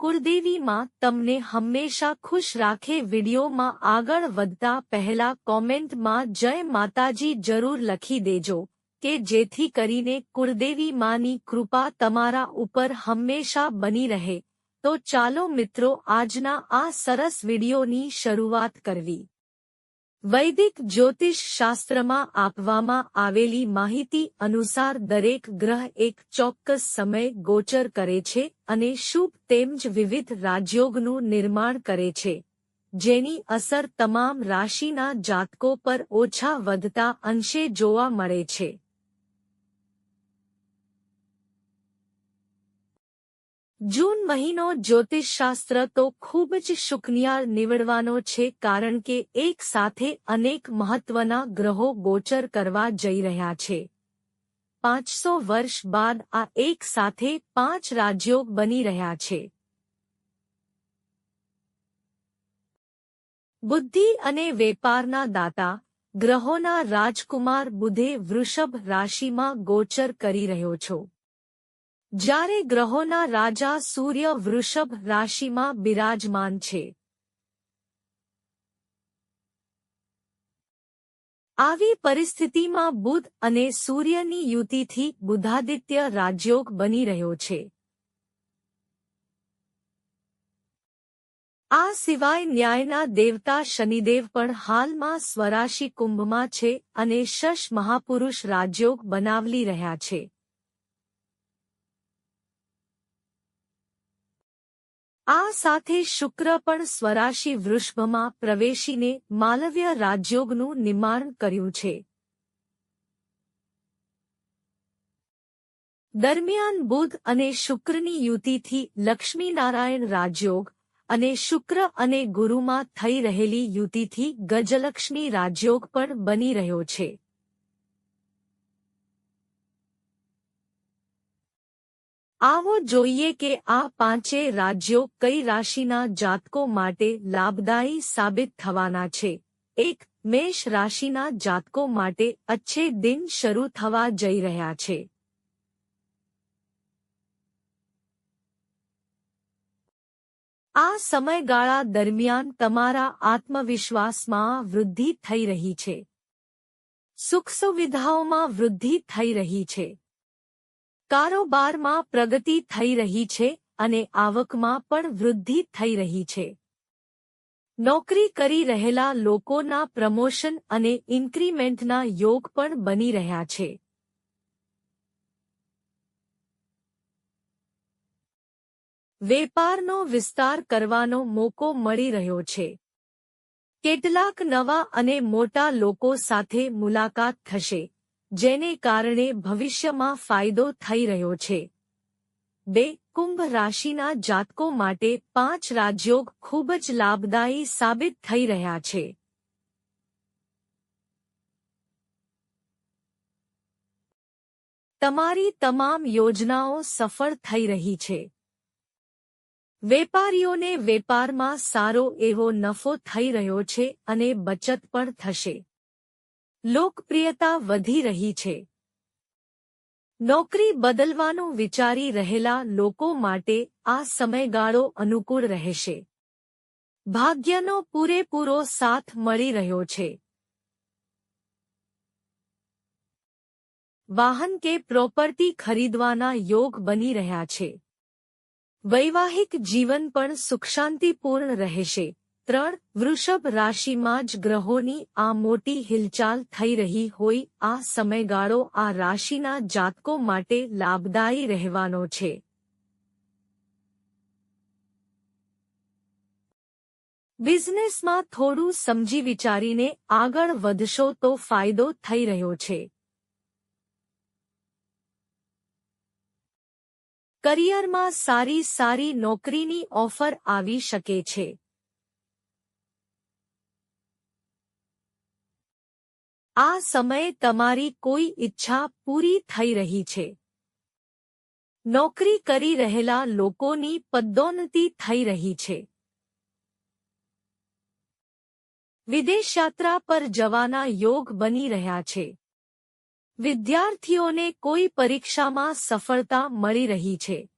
કુળદેવીમાં તમને હંમેશા ખુશ રાખે વિડીયોમાં આગળ વધતા પહેલા કોમેન્ટમાં જય માતાજી જરૂર લખી દેજો, કે જેથી કરીને કુળદેવી માની કૃપા તમારા ઉપર હંમેશા બની રહે. તો ચાલો મિત્રો આજના આ સરસ વિડીયોની શરૂઆત કરવી. વૈદિક જ્યોતિષ શાસ્ત્રમાં આપવામાં આવેલી માહિતી અનુસાર દરેક ગ્રહ એક ચોક્કસ સમય ગોચર કરે છે અને શુભ તેમજ વિવિધ રાજયોગનું નિર્માણ કરે છે. જેની અસર તમામ રાશિના જાતકો પર ઓછા વધતા અંશે જોવા મળે છે. જૂન મહિનો જ્યોતિષશાસ્ત્ર તો ખૂબ જ શુકનિયાળ નીવડવાનો છે કારણ કે એક સાથે અનેક મહત્વના ગ્રહો ગોચર કરવા જઈ રહ્યા છે. પાંચસો વર્ષ બાદ આ એક સાથે પાંચ રાજ્યો બની રહ્યા છે. બુદ્ધિ અને વેપારના દાતા, ગ્રહોના રાજકુમાર બુધે વૃષભ રાશિમાં ગોચર કરી રહ્યો છો. જ્યારે ગ્રહોના રાજા સૂર્ય વૃષભ રાશિમાં બિરાજમાન છે. આવી પરિસ્થિતિમાં બુધ અને સૂર્યની યુતિથી બુધાદિત્ય રાજયોગ બની રહ્યો છે. આ સિવાય ન્યાયના દેવતા શનિદેવ પણ હાલમાં સ્વરાશિ કુંભમાં છે અને શશ મહાપુરુષ રાજયોગ બનાવલી રહ્યા છે. આ સાથે શુક્ર પણ સ્વરાશિ વૃષભમાં પ્રવેશીને માલવ્ય રાજયોગનું નિર્માણ કર્યું છે. દરમિયાન બુધ અને શુક્રની યુતિથી લક્ષ્મીનારાયણ રાજયોગ અને શુક્ર અને ગુરુમાં થઈ રહેલી યુતિથી ગજલક્ષ્મી રાજયોગ પણ બની રહ્યો છે. આવો જોઈએ કે આ પાંચે રાજ્યો કઈ રાશિના જાતકો માટે લાભદાયી સાબિત થવાના છે. એક, મેષ રાશિના જાતકો માટે અચ્છે દિન શરૂ થવા જઈ રહ્યા છે. આ સમયગાળા દરમિયાન તમારા આત્મવિશ્વાસમાં વૃદ્ધિ થઈ રહી છે. સુખ સુવિધાઓમાં વૃદ્ધિ થઈ રહી છે. કારોબારમાં પ્રગતિ થઈ રહી છે અને આવકમાં પણ વૃદ્ધિ થઈ રહી છે. નોકરી કરી રહેલા લોકોના પ્રમોશન અને ઇન્ક્રીમેન્ટના યોગ પણ બની રહ્યા છે. વેપારનો વિસ્તાર કરવાનો મોકો મળી રહ્યો છે. કેટલાક નવા અને મોટા લોકો સાથે મુલાકાત થશે. જેને કારણે ભવિષ્યમાં ફાયદો થઈ રહ્યો છે. બે, કુંભ રાશિના જાતકો માટે પાંચ રાજયોગ ખૂબ જ લાભદાયી સાબિત થઈ રહ્યા છે. તમારી તમામ યોજનાઓ સફળ થઈ રહી છે. વેપારીઓને વેપારમાં સારો એવો નફો થઈ રહ્યો છે અને બચત પણ થશે. લોકપ્રિયતા વધી રહી છે. નોકરી બદલવાનું વિચારી રહેલા લોકો માટે આ સમયગાળો અનુકૂળ રહેશે. ભાગ્યનો પૂરેપૂરો સાથ મળી રહ્યો છે. વાહન કે પ્રોપર્ટી ખરીદવાના યોગ બની રહ્યા છે. વૈવાહિક જીવન પણ સુખશાંતિપૂર્ણ રહેશે. ત્રણ વૃષભ રાશિમાં જ ગ્રહોની આ મોટી હિલચાલ થઈ રહી હોય, આ સમયગાળો આ રાશિના જાતકો માટે લાભદાયી રહેવાનો છે. બિઝનેસમાં થોડું સમજી વિચારીને આગળ વધશો તો ફાયદો થઈ રહ્યો છે. કરિયરમાં સારી સારી નોકરીની ઓફર આવી શકે છે. આ સમયે તમારી કોઈ ઈચ્છા પૂરી થઈ રહી છે. નોકરી કરી રહેલા લોકોની પદોન્નતિ થઈ રહી છે. વિદેશ યાત્રા પર જવાના યોગ બની રહ્યા છે. વિદ્યાર્થીઓને કોઈ પરીક્ષામાં સફળતા મળી રહી છે.